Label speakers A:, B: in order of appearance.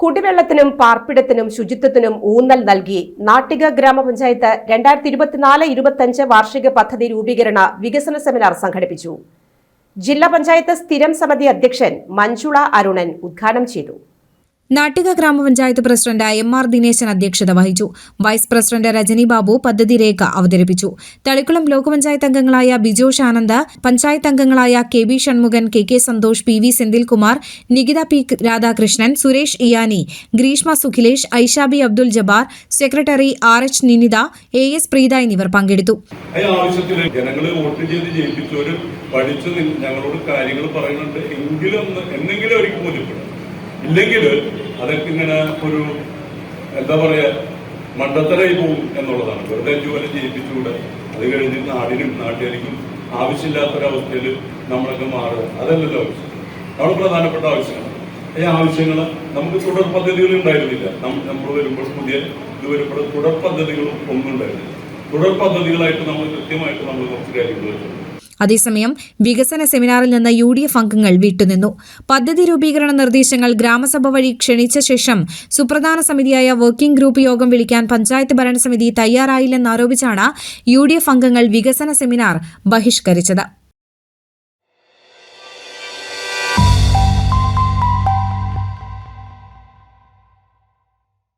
A: കുടിവെള്ളത്തിനും പാർപ്പിടത്തിനും ശുചിത്വത്തിനും ഊന്നൽ നൽകി നാട്ടിക ഗ്രാമപഞ്ചായത്ത് രണ്ടായിരത്തി ഇരുപത്തിനാല് ഇരുപത്തിയഞ്ച് വാർഷിക പദ്ധതി രൂപീകരണ വികസന സെമിനാർ സംഘടിപ്പിച്ചു. ജില്ലാ പഞ്ചായത്ത് സ്ഥിരം സമിതി അധ്യക്ഷൻ മഞ്ജുള അരുണൻ ഉദ്ഘാടനം ചെയ്തു.
B: നാട്ടിക ഗ്രാമപഞ്ചായത്ത് പ്രസിഡന്റ് എം ആർ ദിനേശൻ അധ്യക്ഷത വഹിച്ചു. വൈസ് പ്രസിഡന്റ് രജനി ബാബു പദ്ധതി രേഖ അവതരിപ്പിച്ചു. തളിക്കുളം ബ്ലോക്ക് പഞ്ചായത്ത് അംഗങ്ങളായ ബിജോഷ് ആനന്ദ് പഞ്ചായത്ത് അംഗങ്ങളായ K B Shanmughan K K Santhosh P V Senthilkumar Nikitha P Radhakrishnan Suresh Iyani Greeshma Sukhilesh Aishabi Abdul Jabbar secretary R H Ninitha A S Preetha എന്നിവർ പങ്കെടുത്തു.
C: ജനങ്ങൾ vote കാര്യങ്ങൾ പറയുന്നുണ്ട്. എങ്കിലും ഇല്ലെങ്കിൽ അതൊക്കെ ഇങ്ങനെ ഒരു എന്താ പറയാ മണ്ടത്തരായി പോകും എന്നുള്ളതാണ്. വെറുതെ ജോലി ചെയ്യിപ്പിച്ചുകൂടെ. അത് കഴിഞ്ഞ് നാടിനും നാട്ടുകാർക്കും ആവശ്യമില്ലാത്തൊരവസ്ഥയിൽ നമ്മളൊക്കെ മാറുക. അതല്ലല്ലോ ആവശ്യം. നമ്മൾ പ്രധാനപ്പെട്ട ആവശ്യങ്ങൾ. ഈ ആവശ്യങ്ങൾ നമുക്ക് തുടർ പദ്ധതികൾ ഉണ്ടായിരുന്നില്ല. നമ്മൾ വരുമ്പോൾ പുതിയ ഇത് വരുമ്പോൾ തുടർ പദ്ധതികളും ഒന്നും ഉണ്ടായിരുന്നില്ല. തുടർ പദ്ധതികളായിട്ട് നമ്മൾ കൃത്യമായിട്ട് നമ്മൾ കുറച്ച് കാര്യങ്ങൾ വെച്ചിട്ടുണ്ട്.
B: അതേസമയം വികസന സെമിനാറിൽ നിന്ന് യു ഡി എഫ് അംഗങ്ങൾ വിട്ടുനിന്നു. പദ്ധതി രൂപീകരണ നിർദ്ദേശങ്ങൾ ഗ്രാമസഭ വഴി ക്ഷണിച്ച ശേഷം സുപ്രധാന സമിതിയായ വർക്കിംഗ് ഗ്രൂപ്പ് യോഗം വിളിക്കാൻ പഞ്ചായത്ത് ഭരണസമിതി തയ്യാറായില്ലെന്നാരോപിച്ചാണ് യു ഡി എഫ് അംഗങ്ങൾ വികസന സെമിനാർ ബഹിഷ്കരിച്ചത്.